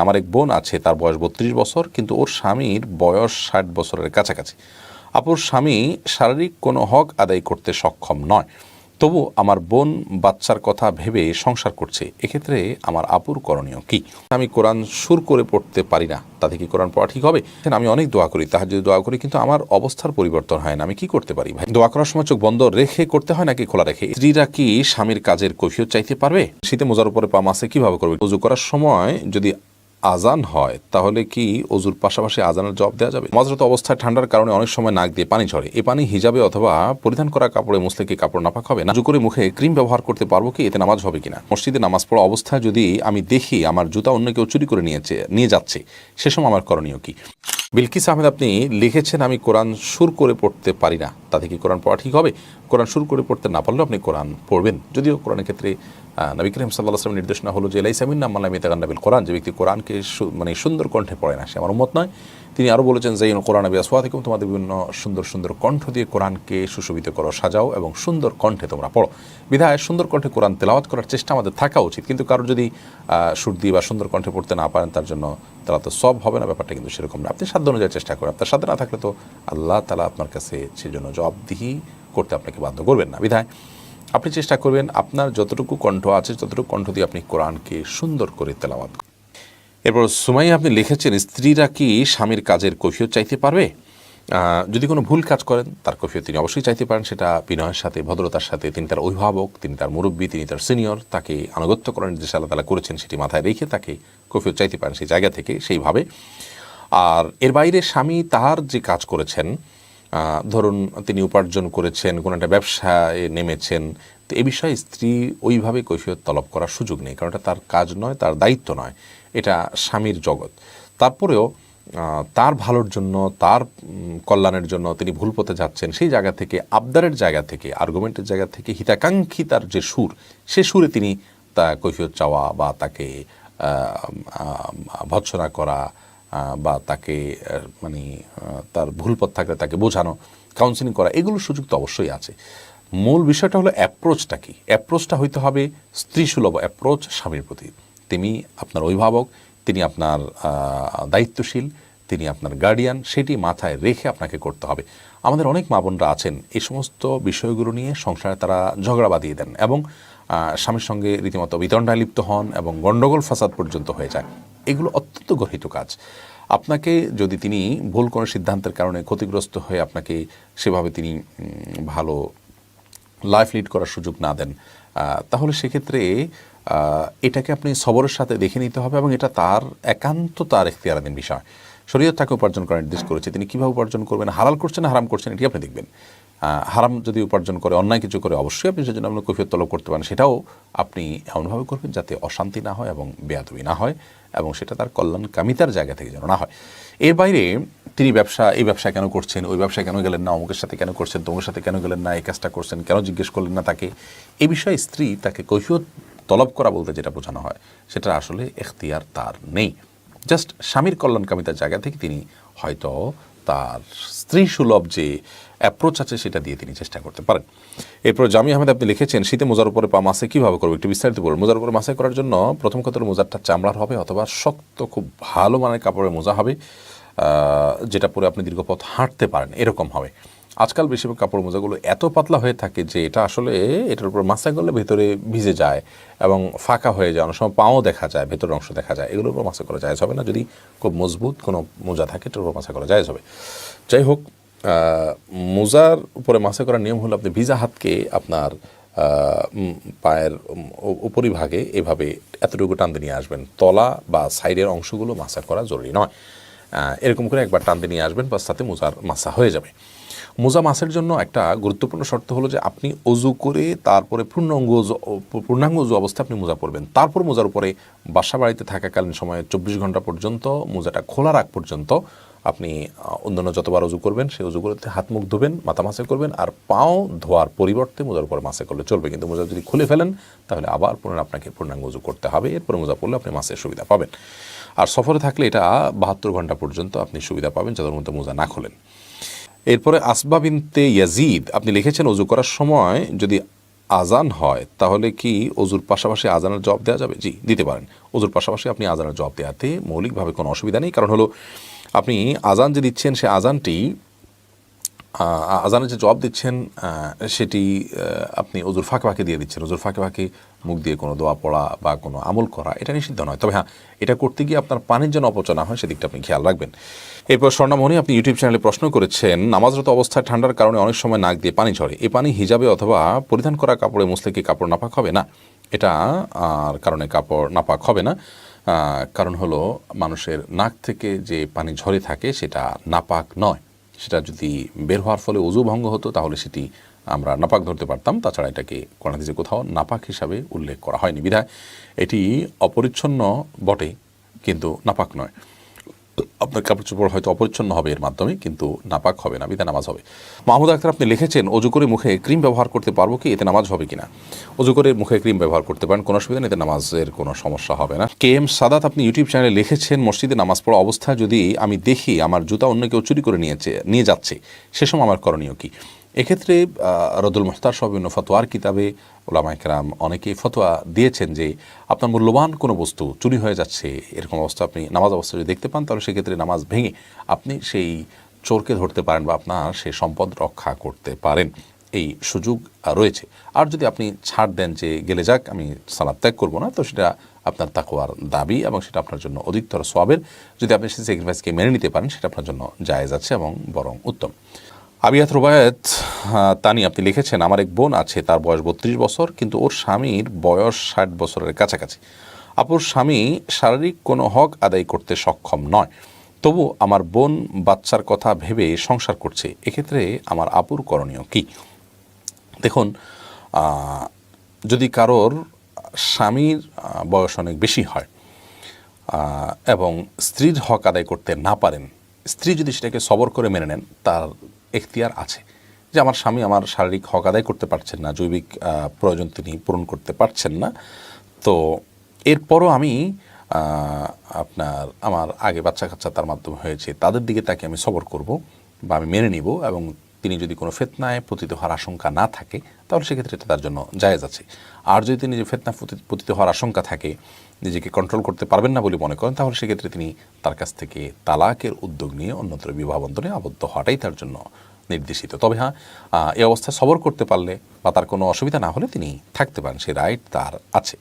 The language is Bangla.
আমার এক বোন আছে, তার বয়স বত্রিশ বছর, কিন্তু ওর স্বামীর বয়স ষাট বছরের কাছাকাছি। আপুর স্বামী শারীরিক কোনো হক আদায় করতে সক্ষম নয়। তবু আমার বোন বাচ্চার কথা ভেবে সংসার করছে। এক্ষেত্রে আমার আপুর করণীয় কি? আমি কোরআন সুর করে পড়তে পারি না। তাতে কি কোরআন পড়া ঠিক হবে? আমি অনেক দোয়া করি। তাহার যদি দোয়া করি, কিন্তু আমার অবস্থার পরিবর্তন হয় না। আমি কি করতে পারি ভাই? দোয়া করার সময় চোখ বন্ধ রেখে করতে হয় নাকি খোলা রেখে? স্ত্রীরা কি স্বামীর কাজের কৈফিয়ত চাইতে পারবে? শীতে মোজার উপরে পা মাসে কীভাবে করবে? উজু করার সময় যদি আজান হয়, তাহলে কি অজুর পাশাপাশি আজানের জবাব দেওয়া যাবে? মজরত অবস্থায় ঠান্ডার কারণে অনেক সময় নাক দিয়ে পানি ঝরে। এই পানি হিজাবে অথবা পরিধান করা কাপড়ে মুসলে কি কাপড় নাপাক হবে না। করে মুখে ক্রিম ব্যবহার করতে পারব কি? এতে নামাজ হবে কিনা? মসজিদে নামাজ পড়া অবস্থায় যদি আমি দেখি আমার জুতা অন্য কেউ চুরি করে নিয়েছে, নিয়ে যাচ্ছে, সে সময় আমার করণীয় কি? বিলকিস আহমেদ, আপনি লিখেছেন, আমি কোরআন সুর করে পড়তে পারি না। তাতে কি কোরআন পড়া ঠিক হবে? কোরআন সুর করে পড়তে না পারলেও আপনি কোরআন পড়বেন। যদিও কোরআনের ক্ষেত্রে নবী করিম সাল্লাহ আসলামের নির্দেশনা হলো যে এলাই সামিন নাম মাল্লাম ইতাগান্নাবিল কোরআন। যে ব্যক্তি কোরআনকে মানে সুন্দর কণ্ঠে পড়ে না, সে আমার মত নয়। তিনি আরও বলেছেন যে কোরআন আবি থেকে তোমাদের বিভিন্ন সুন্দর সুন্দর কণ্ঠ দিয়ে কোরআনকে সুশোভিত করো, সাজাও এবং সুন্দর কণ্ঠে তোমরা পড়ো। বিধায় সুন্দর কণ্ঠে কোরআন তেলাওয়াত করার চেষ্টা আমাদের থাকা উচিত। কিন্তু কারও যদি সুর দিয়ে বা সুন্দর কণ্ঠে পড়তে না পারেন, তার জন্য তারা তো সব হবে না, ব্যাপারটা কিন্তু সেরকম না। আপনি সাধ্য অনুযায়ী চেষ্টা করেন। আপনার সাথে না থাকলে তো আল্লাহ তালা আপনার কাছে সেজন্য জবাবদিহি করতে আপনাকে বাধ্য করবেন না। বিধায় আপনি চেষ্টা করবেন আপনার যতটুকু কণ্ঠ আছে ততটুকু কণ্ঠ দিয়ে আপনি কোরআনকে সুন্দর করে তেলাওয়াত এরপর সুমাই আপনি লিখেছেন, স্ত্রীরা কি স্বামীর কাজের কৈফিয়ত চাইতে পারবে? যদি কোনো ভুল কাজ করেন, তার কৈফিয়ত তিনি অবশ্যই চাইতে পারেন। সেটা বিনয়ের সাথে, ভদ্রতার সাথে, তিনি তার অভিভাবক, তিনি তার মুরব্বী, তিনি তার সিনিয়র, তাকে আনুগত্য করার নির্দেশ আল্লাহ তালা করেছেন, সেটি মাথায় রেখে তাকে কৈফিয়ত চাইতে পারেন সেই জায়গা থেকে সেইভাবে। আর এর বাইরে স্বামী তাহার যে কাজ করেছেন ধরুন তিনি উপার্জন করেছেন, কোনো একটা ব্যবসায় নেমেছেন, তো এ বিষয়ে স্ত্রী ওইভাবে কৈফিয়ত তলব করার সুযোগ নেই, কারণ এটা তার কাজ নয়, তার দায়িত্ব নয়, এটা স্বামীর জগৎ। তারপরেও তার ভালোর জন্য, তার কল্যাণের জন্য তিনি ভুল পথে যাচ্ছেন, সেই জায়গা থেকে, আবদারের জায়গা থেকে আর্গুমেন্টের জায়গা থেকে হিতাকাঙ্ক্ষী তার যে সুর, সে সুরে তিনি তা কৈফিয়ত চাওয়া বা তাকে ভৎসনা করা বা তাকে মানে তার ভুল পথ থাকলে তাকে বোঝানো কাউন্সিলিং করা এগুলোর সুযোগ তো অবশ্যই আছে। মূল বিষয়টা হলো অ্যাপ্রোচটা কি? অ্যাপ্রোচটা হইতে হবে স্ত্রীসুলভ অ্যাপ্রোচ স্বামীর প্রতি। তিনি আপনার অভিভাবক, তিনি আপনার দায়িত্বশীল, তিনি আপনার গার্ডিয়ান সেটি মাথায় রেখে আপনাকে করতে হবে। আমাদের অনেক মা বোনরা আছেন এই সমস্ত বিষয়গুলো নিয়ে সংসারে তারা ঝগড়া বাঁধিয়ে দেন এবং স্বামীর সঙ্গে রীতিমতো বিতণ্ডায় লিপ্ত হন এবং গণ্ডগোল ফাসাদ পর্যন্ত হয়ে যায়। এগুলো অত্যন্ত গর্হিত কাজ। আপনাকে যদি তিনি ভুল কোনো সিদ্ধান্তের কারণে ক্ষতিগ্রস্ত হয়ে আপনাকে সেভাবে তিনি ভালো লাইফ লিড করার সুযোগ না দেন তাহলে সেক্ষেত্রে এটাকে আপনি সবরের সাথে দেখে নিতে হবে এবং এটা তার একান্ত তার এখতিয়ারাধীন বিষয়। শরীয়ত তাকে উপার্জন করার নির্দেশ করেছে। তিনি কীভাবে উপার্জন করবেন, হালাল করছেন হারাম করছেন, এটি আপনি দেখবেন। হারাম যদি উপার্জন করে, অন্যায় কিছু করে, অবশ্যই আপনি সেজন্য আপনি কৈফিয়ত তলব করতে পারেন। সেটাও আপনি এমনভাবে করবেন যাতে অশান্তি না হয় এবং বেয়াদবি না হয়। এবং সেটা তার কল্যাণকামিতার জায়গা থেকে যেন না হয়। এর বাইরে তিনি ব্যবসা, এই ব্যবসা কেন করছেন, ওই ব্যবসায় কেন গেলেন না, অমুকের সাথে কেন করছেন তোমার সাথে কেন গেলেন না, এই কাজটা করছেন, কেন জিজ্ঞেস করলেন না তাকে এই বিষয়ে স্ত্রী তাকে কৈফিয়ত তলব করা বলতে যেটা বোঝানো হয়, সেটা আসলে এখতিয়ার তার নেই। জাস্ট স্বামীর কল্যাণকামিতার জায়গা থেকে তিনি হয়তো তার স্ত্রী সুলভ যে অ্যাপ্রোচ আছে, সেটা দিয়ে তিনি চেষ্টা করতে পারেন। এরপর জামি আহমেদ আপনি লিখেছেন, শীতে মোজার উপরে পা মাসে কীভাবে করব? একটু বিস্তারিত বলুন। মোজার উপরে মাসে করার জন্য প্রথম কথা মোজারটা চামড়ার হবে অথবা শক্ত, খুব ভালো মানের কাপড়ের মোজা হবে যেটা পরে আপনি দীর্ঘপথ হাঁটতে পারেন। এরকম হবে। আজকাল বেশিরভাগ কাপড় মোজাগুলো এত পাতলা হয়ে থাকে যে এটা আসলে এটার উপর মাসা করলে ভেতরে ভিজে যায় এবং ফাঁকা হয়ে যায়। অনেক সময় পাও দেখা যায়, ভেতরের অংশ দেখা যায়। এগুলোর উপর মাসা করা যায়। হবে না, যদি খুব মজবুত কোনো মোজা থাকে, এটার উপর মাসা করা যায়। হবে। যাই হোক মোজার উপরে মাসা করার নিয়ম হলো আপনি ভিজা হাতকে আপনার পায়ের উপরিভাগে এভাবে এতটুকু টানতে নিয়ে আসবেন। তলা বা সাইডের অংশগুলো মাসা করা জরুরি নয়। এরকম করে একবার টানতে নিয়ে আসবেন বা সাথে মোজার মাসা হয়ে যাবে। মোজা মাসের জন্য একটা গুরুত্বপূর্ণ শর্ত হলো যে আপনি অজু করে তারপরে পূর্ণাঙ্গ পূর্ণাঙ্গ অজু অবস্থায় আপনি মোজা পরবেন। তারপর মোজার উপরে বাসা বাড়িতে থাকাকালীন সময়ে চব্বিশ ঘণ্টা পর্যন্ত, মোজাটা খোলা রাখ পর্যন্ত আপনি অন্যান্য যতবার অজু করবেন, সেই অজুগুলোতে হাত মুখ ধোবেন, মাথা মাসে করবেন, আর পাও ধোয়ার পরিবর্তে মোজার উপরে মাসে করলে চলবে। কিন্তু মোজা যদি খুলে ফেলেন, তাহলে আবার পুনর আপনাকে পূর্ণাঙ্গ অজু করতে হবে। এরপরে মোজা পড়লে আপনি মাসের সুবিধা পাবেন। আর সফরে থাকলে এটা বাহাত্তর ঘণ্টা পর্যন্ত আপনি সুবিধা পাবেন যাদের মধ্যে মোজা না খোলেন। এরপরে আসবাবিনতে ইয়াজিদ, আপনি লিখেছেন অজু করার সময় যদি আজান হয়, তাহলে কি অজুর পাশাপাশি আজানের জবাব দেওয়া যাবে? জি, দিতে পারেন। অজুর পাশাপাশি আপনি আজানের জবাব দেওয়াতে মৌলিকভাবে কোনো অসুবিধা নেই। কারণ হলো আপনি আজান যে দিচ্ছেন, সে আজানটি আজানের যে জবাব দিচ্ছেন সেটি আপনি অজুর ফাঁকে ফাঁকে দিয়ে দিচ্ছেন। অজুর ফাঁকে ফাঁকে মুখ দিয়ে কোনো দোয়া পড়া বা কোনো আমল করা, এটা নিষিদ্ধ নয়। তবে হ্যাঁ এটা করতে গিয়ে আপনার পানির যেন অপচয় না হয়, সেদিকটা আপনি খেয়াল রাখবেন। এরপর স্বর্ণামণি আপনি ইউটিউব চ্যানেলে প্রশ্ন করেছেন, নামাজরত অবস্থায় ঠান্ডার কারণে অনেক সময় নাক দিয়ে পানি ঝরে। এই পানি হিজাবে অথবা পরিধান করা কাপড়ে মুসলে কি কাপড় নাপাক হবে না। এটা আর কারণে কাপড় নাপাক হবে না। কারণ হলো মানুষের নাক থেকে যে পানি ঝরে থাকে সেটা নাপাক নয়। সেটা যদি বের হওয়ার ফলে অজু ভঙ্গ হতো, তাহলে সেটি আমরা নাপাক ধরতে পারতাম। তাছাড়া এটাকে কোরআন যে কোথাও নাপাক হিসাবে উল্লেখ করা হয়নি। বিধায় এটি অপরিচ্ছন্ন বটে, কিন্তু নাপাক নয়। আপনার কাপড় চোপড় হয়তো অপরিচ্ছন্ন হবে এর মাধ্যমে, কিন্তু নাপাক হবে না বিধা নামাজ হবে। মাহমুদ আক্তার আপনি লিখেছেন অজু করে মুখে ক্রিম ব্যবহার করতে পারব কি, এতে নামাজ হবে কিনা? অজু করে মুখে ক্রিম ব্যবহার করতে পারেন, কোনো অসুবিধা নেই, এতে নামাজের কোনো সমস্যা হবে না। কে এম সাদাত, আপনি ইউটিউব চ্যানেলে লিখেছেন, মসজিদে নামাজ পড়া অবস্থা যদি আমি দেখি আমার জুতা অন্য কেউ চুরি করে নিয়েছে, নিয়ে যাচ্ছে, সে সময় আমার করণীয় কি? এক্ষেত্রে রদুল মুখতার সহ বিভিন্ন ফতোয়ার কিতাবে ওলামা একরাম অনেকেই ফতোয়া দিয়েছেন যে, আপনার মূল্যবান কোনো বস্তু চুরি হয়ে যাচ্ছে, এরকম অবস্থা আপনি নামাজ অবস্থা যদি দেখতে পান, তাহলে সেক্ষেত্রে নামাজ ভেঙে আপনি সেই চোরকে ধরতে পারেন বা আপনার সেই সম্পদ রক্ষা করতে পারেন। এই সুযোগ রয়েছে। আর যদি আপনি ছাড় দেন যে, গেলে যাক, আমি সালাদ ত্যাগ করব না, তো সেটা আপনার তাকোয়ার দাবি এবং সেটা আপনার জন্য অধিকতর সবের যদি আপনি সেই স্যাক্রিফাইসকে মেনে নিতে পারেন, সেটা আপনার জন্য জায়েজ আছে এবং বরং উত্তম। আবিয়াত রুবায়ত তানি আপনি লিখেছেন, আমার এক বোন আছে, তার বয়স বত্রিশ বছর, কিন্তু ওর স্বামীর বয়স ষাট বছরের কাছাকাছি। আপুর স্বামী শারীরিক কোনো হক আদায় করতে সক্ষম নয়। তবু আমার বোন বাচ্চার কথা ভেবে সংসার করছে। এক্ষেত্রে আমার আপুর করণীয় কী? দেখুন যদি কারোর স্বামীর বয়স অনেক বেশি হয় এবং স্ত্রীর হক আদায় করতে না পারেন, স্ত্রী যদি সেটাকে সবর করে মেনে নেন, তার এখতিয়ার আছে যে আমার স্বামী আমার শারীরিক হক আদায় করতে পারছেন না, জৈবিক প্রয়োজন তিনি পূরণ করতে পারছেন না। তো এরপরও আমি আপনার আমার আগে বাচ্চা কাচ্চা তার মাধ্যমে হয়েছে, তাদের দিকে তাকে আমি সবর করব বা আমি মেনে নিব এবং তিনি যদি কোনো ফেতনায় পতিত হওয়ার আশঙ্কা না থাকে, তাহলে সেক্ষেত্রে এটা তার জন্য জায়েজ আছে। আর যদি তিনি যে ফেতনা পতিত হওয়ার আশঙ্কা থাকে নিজেকে কন্ট্রোল করতে পারবেন না বলে মনে করেন, তাহলে সেক্ষেত্রে তিনি তার কাছ থেকে তালাকের উদ্যোগ নিয়ে অন্যত্র বিবাহ বন্ধনে আবদ্ধ হওয়াটাই তার জন্য নির্দেশিত। তবে হ্যাঁ এ অবস্থায় সবর করতে পারলে বা তার কোনো অসুবিধা না হলে তিনি থাকতে পারেন, সে রাইট তার আছে।